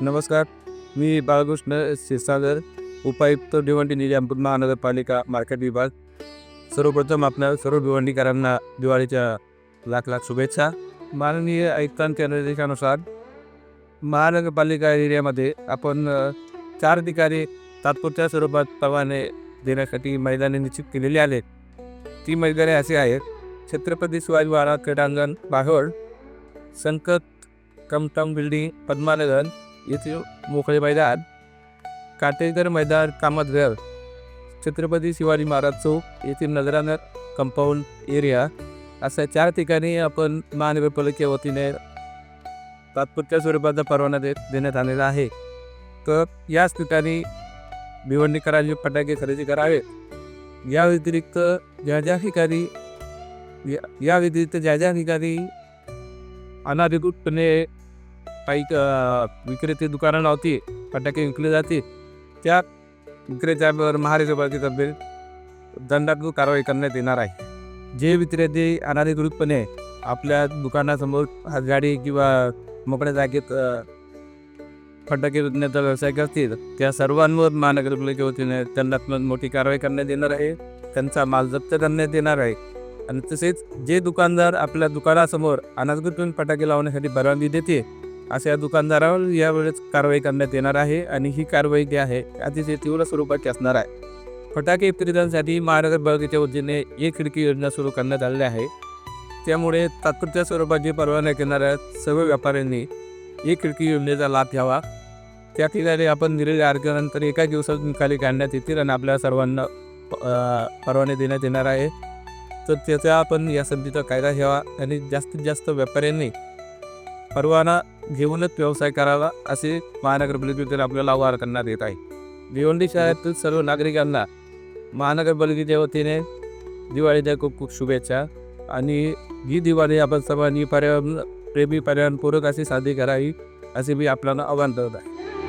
नमस्कार मी बाळकृष्ण क्षीरसागर उपायुक्त भिवंडी निजामपूर महानगरपालिका मार्केट विभाग. सर्वप्रथम आपल्या सर्व भिवंडीकरांना दिवाळीच्या लाख लाख शुभेच्छा. माननीय आयुक्तांच्या निर्देशानुसार महानगरपालिका एरियामध्ये आपण चार ठिकाणी तात्पुरत्या स्वरूपात परवाने देण्यासाठी मैदाने निश्चित केलेली आहेत. ती मैदाने अशी आहेत छत्रपती शिवाजी महाराज क्रीडांगण बाहोड संकट कमटम बिल्डिंग पद्मानगर येथे मोकळे मैदान काटेकर मैदान कामतघर छत्रपती शिवाजी महाराज चौक येथील नजरानर कंपाऊंड एरिया अशा चार ठिकाणी आपण महानगरपालिकेच्या वतीने तात्पुरत्या स्वरूपाचा परवाना दे देण्यात आलेला आहे. तर याच ठिकाणी भिवंडीकरांचे फटाके खरेदी करावेत. या व्यतिरिक्त ज्या ज्या ठिकाणी या- या व्यतिरिक्त ज्या ज्या ठिकाणी अनाधिकृतपणे काही विक्रेते दुकानं लावते फटाके विकले जाते. त्या विक्रेत्यावर महानगरपालिकेतर्फे दंडात्मक कारवाई करण्यात येणार आहे. जे विक्रेते अनाधिकृतपणे आपल्या दुकानासमोर गाडी किंवा मोकळ्या जागेत फटाके विकण्याचा व्यवसाय करतील त्या सर्वांवर महानगरपालिके वतीने दंडात्मक मोठी कारवाई करण्यात येणार आहे. त्यांचा माल जप्त करण्यात येणार आहे. आणि तसेच जे दुकानदार आपल्या दुकानासमोर अनाधिकृतपणे फटाके लावण्यासाठी परवानगी देते अशा दुकानदारावर यावेळेस कारवाई करण्यात येणार आहे आणि ही कारवाई जी आहे अतिशय तीव्र स्वरूपाची असणार आहे. फटाके विक्रेत्यांसाठी महानगरपालिकेच्या वतीने एक खिडकी योजना सुरू करण्यात आलेली आहे. त्यामुळे तात्पुरत्या स्वरूपाची परवाना घेणाऱ्या सर्व व्यापाऱ्यांनी एक खिडकी योजनेचा लाभ घ्यावा. त्या ठिकाणी आपण निर्णय अर्जानंतर एका दिवसात निकाली काढण्यात येतील आणि आपल्या सर्वांना परवाने देण्यात येणार आहे. तर त्याचा आपण या संधीचा कायदा घ्यावा आणि जास्तीत जास्त व्यापाऱ्यांनी परवाना घेऊनच व्यवसाय करावा असे महानगरपालिकेतून आपल्याला आवाहन करण्यात येत आहे. भिवंडी शहरातील सर्व नागरिकांना महानगरपालिकेच्या वतीने दिवाळीच्या खूप खूप शुभेच्छा आणि ही दिवाळी आपण सर्वांनी पर्यावरण प्रेमी पर्यावरणपूरक अशी साधी करावी असे मी आपल्याला आव्हान करत आहे.